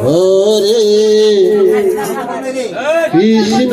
Hare Krishna.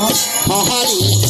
হাহারি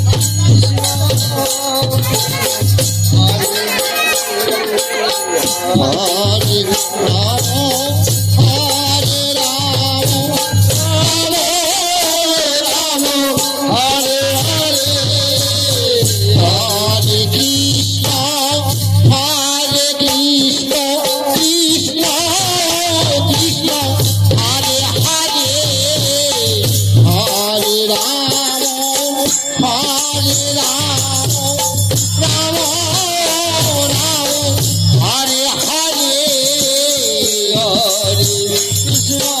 Krishna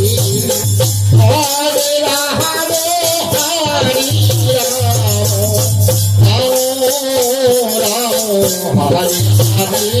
Bye.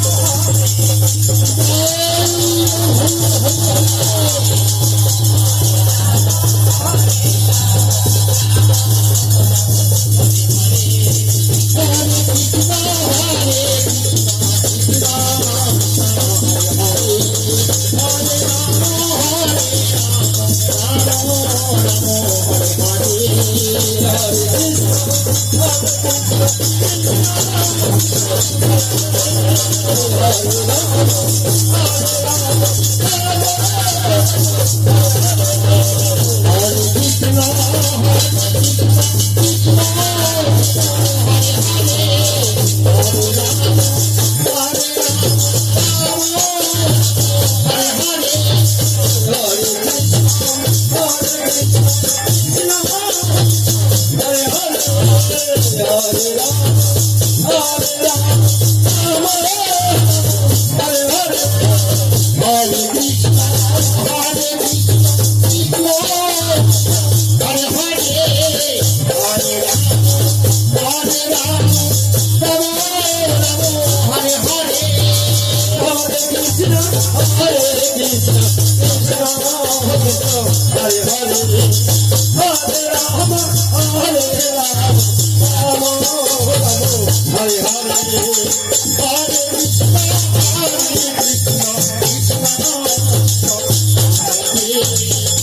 Thank you. Hare